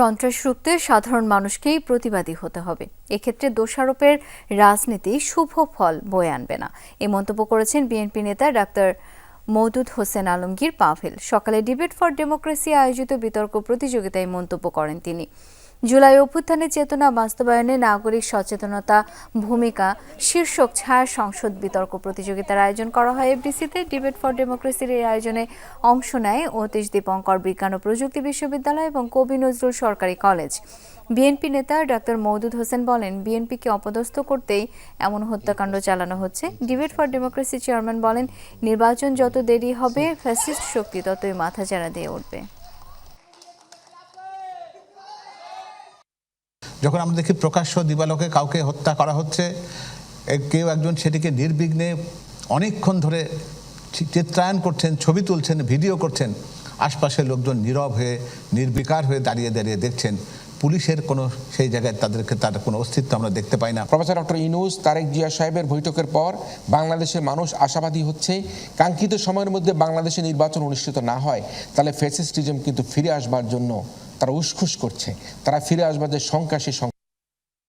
সন্ত্রাস রুখতে সাধারণ মানুষকেই প্রতিবাদী হতে হবে। এক্ষেত্রে দোষারোপের রাজনীতি শুভ ফল বয়ে আনবে না। এ মন্তব্য করেছেন বিএনপি নেতা ডাক্তার মৌদুদ হোসেন আলমগীর পাভেল। সকালে ডিবেট ফর ডেমোক্রেসি আয়োজিত বিতর্ক প্রতিযোগিতায় মন্তব্য করেন তিনি। জুলাই অভ্যুত্থানে চেতনা বাস্তবায়নে নাগরিক সচেতনতা ভূমিকা, শীর্ষক ছায়া সংসদ বিতর্ক প্রতিযোগিতার আয়োজন করা হয় এফডিসিতে। ডিবেট ফর ডেমোক্রেসির এই আয়োজনে অংশ নেয় অতীশ দীপঙ্কর, বিজ্ঞান ও প্রযুক্তি বিশ্ববিদ্যালয় এবং কবি নজরুল সরকারি কলেজ। বিএনপি নেতা ডাক্তার মওদুদ হোসেন বলেন, বিএনপিকে অপদস্থ করতেই এমন হত্যাকাণ্ড চালানো হচ্ছে। ডিবেট ফর ডেমোক্রেসি চেয়ারম্যান বলেন, নির্বাচন যত দেরি হবে, ফ্যাসিস্ট শক্তি ততই মাথাচাড়া দিয়ে উঠবে। যখন আমরা দেখি প্রকাশ্য দিবালোকে কাউকে হত্যা করা হচ্ছে কেউ একজন সেটিকে নির্বিঘ্নে অনেকক্ষণ ধরে চি- চিত্রায়ন করছেন, ছবি তুলছেন, ভিডিও করছেন। আশপাশের লোকজন নীরব হয়ে, নির্বিকার হয়ে দাঁড়িয়ে দাঁড়িয়ে দেখছেন। পুলিশের কোনো সেই জায়গায় তাদেরকে তার কোনো অস্তিত্ব আমরা দেখতে পাই না। প্রফেসর ডক্টর ইনুস তারেক জিয়া সাহেবের বৈঠকের পর বাংলাদেশের মানুষ আশাবাদী হচ্ছে, কাঙ্ক্ষিত সময়ের মধ্যে বাংলাদেশে নির্বাচন অনুষ্ঠিত না হয়, তাহলে ফেসিস্টিজম কিন্তু ফিরে আসবার জন্য তারা উসখুস করছে। তারা ফিরে আসবার যে শঙ্কা